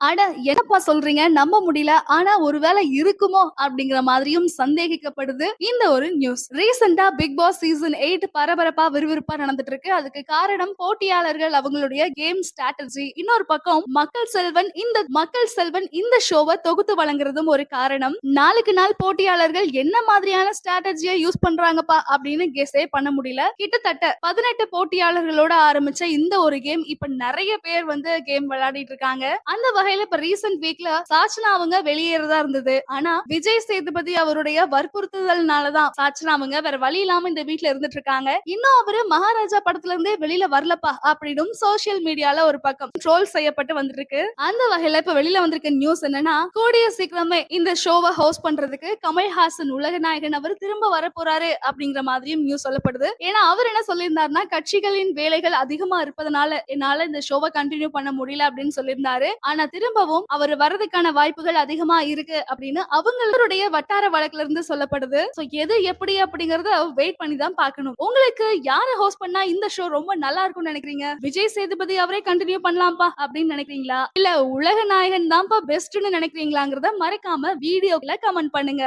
அட என்னப்பா சொல்றீங்க? நம்ப முடியல. ஆனா ஒருவேளை இருக்குமோ? அப்படிங்கிற மாதிரியும் சந்தேகிக்கப்படுது இந்த ஒரு நியூஸ் ரீசெண்டா பிக் பாஸ் சீசன் எயிட் பரபரப்பா விறுவிறுப்பா நடந்துட்டு இருக்கு அதுக்கு காரணம் போட்டியாளர்கள் அவங்களுடைய கேம் ஸ்ட்ராட்டஜி இன்னொரு பக்கம் மக்கள் செல்வன் இந்த மக்கள் செல்வன் இந்த ஷோவை தொகுத்து வழங்குறதும் ஒரு காரணம். நாளுக்கு நாள் போட்டியாளர்கள் என்ன மாதிரியான ஸ்ட்ராட்டஜியை யூஸ் பண்றாங்கப்பா? அப்படின்னு கெஸே பண்ண முடியல. கிட்டத்தட்ட பதினெட்டு போட்டியாளர்களோட ஆரம்பிச்ச இந்த ஒரு கேம் இப்ப நிறைய பேர் வந்து கேம் விளையாடிட்டு இருக்காங்க. அந்த வகையில இப்ப ரீசெண்ட் வீக்ல சாச்சனா அவங்க வெளியேறதா இருந்தது. ஆனா விஜய் சேதுபதி அவருடைய வற்புறுத்துதல்னாலதான் சாச்சனா அவங்க வேற வழி இல்லாம இந்த வீட்ல இருந்துட்டு இருக்காங்க. இன்னும் அவரு மகாராஜா படத்துல இருந்தே வெளியில வரலப்பா அப்படின்னு சோசியல் மீடியால ஒரு பக்கம் ட்ரோல் செய்யப்பட்டு வந்துட்டு இருக்கு அந்த வகையில இப்ப வெளியில வந்திருக்க நியூஸ் என்னன்னா கூடிய சீக்கிரமே இந்த ஷோவை ஹோஸ்ட் பண்றதுக்கு கமல்ஹாசன் உலக நாயகன் அவர் திரும்ப வரப்போறாரு அப்படிங்கிற மாதிரியும் நியூஸ் சொல்லப்படுது. ஏன்னா அவர் என்ன சொல்லியிருந்தாருன்னா கட்சிகளின் வேலைகள் அதிகமா இருப்பதனால என்னால இந்த ஷோவை கண்டினியூ பண்ண முடியல அப்படின்னு சொல்லியிருந்தாரு. ஆனா திரும்பவும் அவர் வர்றதுக்கான வாய்ப்புகள் அதிகமா இருக்கு அப்படின்னு அவங்களுடைய வட்டார வழக்குல இருந்து சொல்லப்படுது. சோ எது எப்படி அப்படிங்கறத வெயிட் பண்ணி தான் பார்க்கணும். உங்களுக்கு யார ஹோஸ்ட் பண்ணா இந்த ஷோ ரொம்ப நல்லா இருக்கும்னு நினைக்கிறீங்க? விஜய் சேதுபதி அவரே கண்டினியூ பண்ணலாம்ப்பா அப்படின்னு நினைக்கிறீங்களா? இல்ல உலக நாயகன் தான்ப்பா பெஸ்ட்னு நினைக்கிறீங்களாங்கிறத மறக்காம வீடியோக்குள்ள கமெண்ட் பண்ணுங்க.